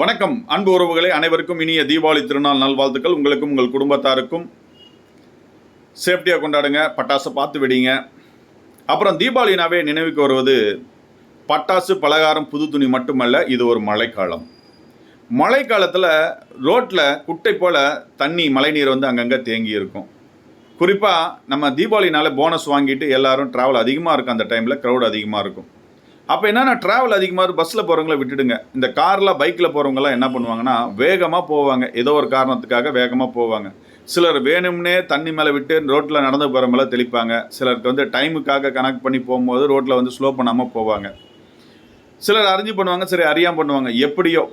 வணக்கம் அன்பு உறவுகளே அனைவருக்கும் இனிய தீபாவளி திருநாள் நல்வாழ்த்துக்கள். உங்களுக்கும் உங்கள் குடும்பத்தாருக்கும். சேஃப்டியாக கொண்டாடுங்க பட்டாசை பார்த்து வெடிங்க. அப்புறம் தீபாவளினாவே நினைவுக்கு வருவது பட்டாசு பலகாரம் புது துணி மட்டுமல்ல இது ஒரு மழைக்காலம். மழைக்காலத்தில் ரோட்டில் குட்டை போல் தண்ணி மழைநீர் வந்து அங்கங்கே தேங்கி இருக்கும். குறிப்பாக நம்ம தீபாவளினால போனஸ் வாங்கிட்டு எல்லாரும் ட்ராவல் அதிகமாக இருக்கும் அந்த டைமில் க்ரௌட் அதிகமாக இருக்கும். அப்போ என்னென்னா ட்ராவல் அதிகமாக பஸ்ஸில் போகிறவங்கள விட்டுடுங்க. இந்த காரில் பைக்கில் போகிறவங்கலாம் என்ன பண்ணுவாங்கன்னா வேகமாக போவாங்க. ஏதோ ஒரு காரணத்துக்காக வேகமாக போவாங்க. சிலர் வேணும்னே தண்ணி மேலே விட்டு ரோட்டில் நடந்து போகிற மேலே தெளிப்பாங்க. சிலருக்கு வந்து டைமுக்காக கனெக்ட் பண்ணி போகும்போது ரோட்டில் வந்து ஸ்லோ பண்ணாமல் போவாங்க. சிலர் அறிஞ்சு பண்ணுவாங்க சரி அறியாமல் பண்ணுவாங்க. எப்படியோ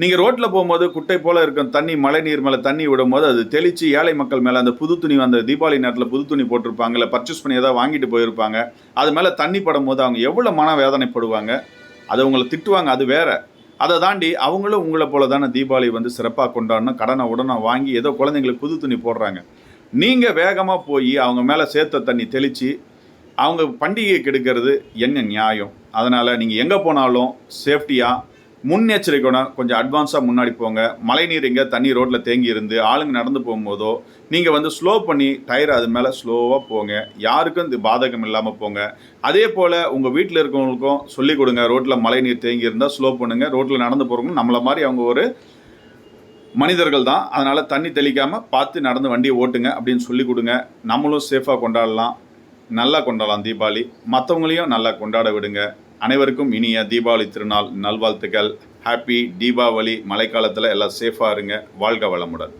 நீங்கள் ரோட்டில் போகும்போது குட்டை போல் இருக்கும் தண்ணி மழை நீர் மேலே தண்ணி விடும்போது அது தெளித்து ஏழை மக்கள் மேலே அந்த புது துணி அந்த தீபாவளி நேரத்தில் புது துணி போட்டிருப்பாங்க இல்லை பர்ச்சேஸ் பண்ணி ஏதாவது வாங்கிட்டு போயிருப்பாங்க. அது மேலே தண்ணி படும் போது அவங்க எவ்வளோ மன வேதனைப்படுவாங்க? அதை உங்களை திட்டுவாங்க அது வேற. அதை தாண்டி அவங்களும் உங்களை போல தானே தீபாவளி வந்து சிறப்பாக கொண்டாடணும் கடனை உடனே வாங்கி ஏதோ குழந்தைங்களுக்கு புது துணி போடுறாங்க. நீங்கள் வேகமாக போய் அவங்க மேலே சேர்த்த தண்ணி தெளித்து அவங்க பண்டிகையை கெடுக்கிறது என்ன நியாயம்? அதனால் நீங்கள் எங்கே போனாலும் சேஃப்டியாக முன்னெச்சரிக்கையோட கொஞ்சம் அட்வான்ஸாக முன்னாடி போங்க. மழைநீர் எங்கே? தண்ணி ரோட்டில் தேங்கி இருந்து ஆளுங்க நடந்து போகும்போதோ நீங்கள் வந்து ஸ்லோ பண்ணி டயர் அது மேலே ஸ்லோவாக போங்க. யாருக்கும் இது பாதகம் இல்லாமல் போங்க. அதே போல் உங்கள் வீட்டில் இருக்கவங்களுக்கும் சொல்லிக் கொடுங்க. ரோட்டில் மழைநீர் தேங்கி இருந்தால் ஸ்லோ பண்ணுங்கள் ரோட்டில் நடந்து போகிறவங்க நம்மளை மாதிரி அவங்க ஒரு மனிதர்கள் தான். அதனால் தண்ணி தெளிக்காமல் பார்த்து நடந்து வண்டியை ஓட்டுங்க அப்படின்னு சொல்லி கொடுங்க. நம்மளும் சேஃபாக கொண்டாடலாம். நல்லா கொண்டாடலாம் தீபாவளி. மற்றவங்களையும் நல்லா கொண்டாட விடுங்க. அனைவருக்கும் இனிய தீபாவளி திருநாள் நல்வாழ்த்துக்கள். ஹாப்பி தீபாவளி. மழைக்காலத்தில் எல்லாம் சேஃபாக இருங்க. வாழ்க வளமுடன்.